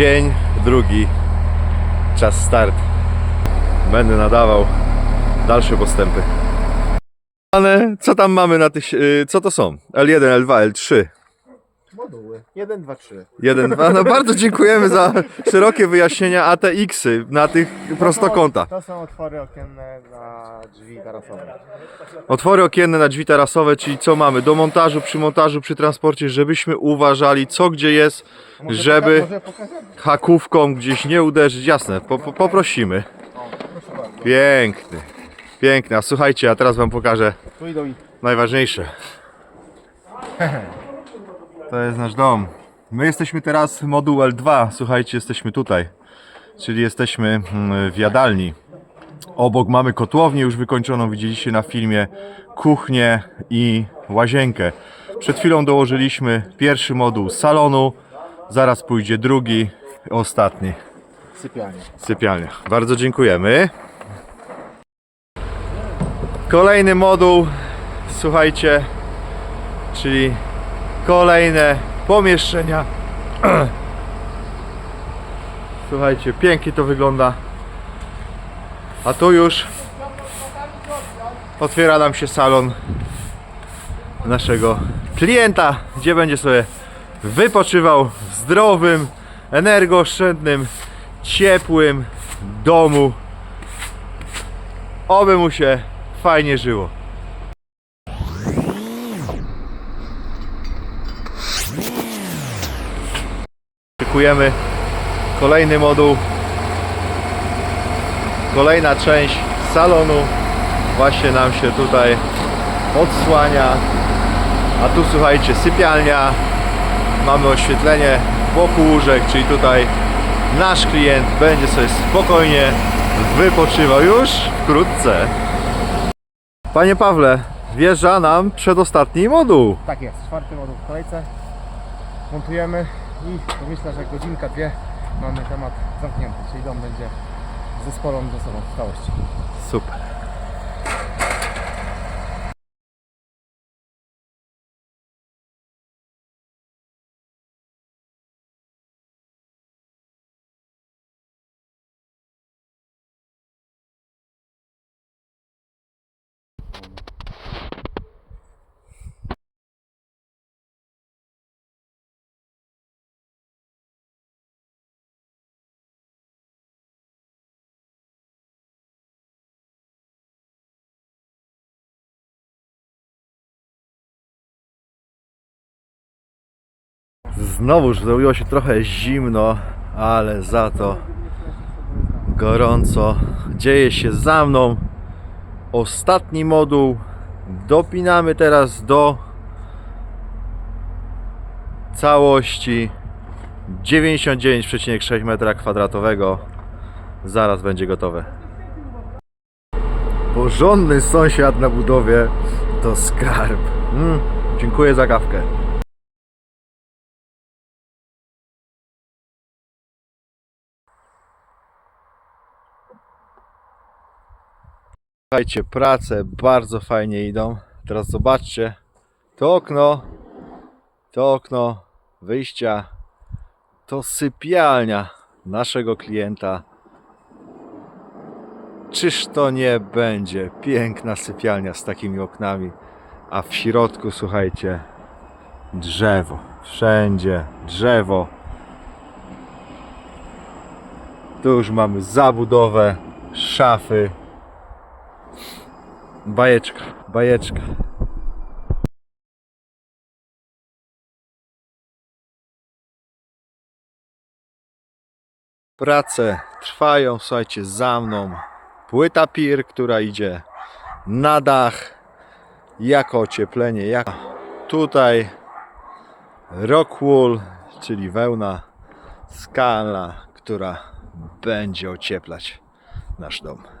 Dzień drugi. Czas start. Będę nadawał dalsze postępy. Ale co tam mamy na tych. y, Co to są? L1, L2, L3. Moduły. 1, 2, 3. 1, 2. No bardzo dziękujemy za szerokie wyjaśnienia ATX-y na tych prostokątach. To są otwory okienne na drzwi tarasowe. Otwory okienne na drzwi tarasowe, czyli co mamy do montażu, przy montażu, przy transporcie, żebyśmy uważali co gdzie jest, żeby Może pokażemy? hakówką gdzieś nie uderzyć. Jasne, po, po, poprosimy. Piękny, piękny. A słuchajcie, a teraz wam pokażę Tu idą i najważniejsze. To jest nasz dom. My jesteśmy teraz moduł L2. Słuchajcie, jesteśmy tutaj. Czyli jesteśmy mm, w jadalni. Obok mamy kotłownię już wykończoną, widzieliście na filmie, kuchnię i łazienkę. Przed chwilą dołożyliśmy pierwszy moduł salonu, zaraz pójdzie drugi, ostatni, sypialnie. sypialnia. Bardzo dziękujemy. Kolejny moduł, słuchajcie, czyli kolejne pomieszczenia. Słuchajcie, pięknie to wygląda. A tu już otwiera nam się salon naszego klienta, gdzie będzie sobie wypoczywał w zdrowym, energooszczędnym, ciepłym domu. Oby mu się fajnie żyło. Kolejny moduł. Kolejna część salonu właśnie nam się tutaj odsłania. A tu słuchajcie, sypialnia. Mamy oświetlenie wokół łóżek, czyli tutaj nasz klient będzie sobie spokojnie wypoczywał już wkrótce. Panie Pawle, wjeżdża nam przedostatni moduł. Tak jest, czwarty moduł w kolejce. Montujemy i myślę, że godzinka, dwie mamy temat zamknięty, czyli dom będzie zespolony ze sobą w całości. Super. Znowuż zrobiło się trochę zimno, ale za to gorąco. Dzieje się za mną. Ostatni moduł. Dopinamy teraz do całości 99,6 m2. Zaraz będzie gotowe. Porządny sąsiad na budowie to skarb. Mm, dziękuję za kawkę. Słuchajcie, prace bardzo fajnie idą. Teraz zobaczcie. To okno, to okno wyjścia, to sypialnia naszego klienta. Czyż to nie będzie piękna sypialnia z takimi oknami, a w środku, słuchajcie, drzewo. Wszędzie drzewo. Tu już mamy zabudowę, szafy, Bajeczka, bajeczka. Prace trwają, słuchajcie, za mną. Płyta PIR, która idzie na dach jako ocieplenie. Jak... Tutaj rockwool, czyli wełna skala, która będzie ocieplać nasz dom.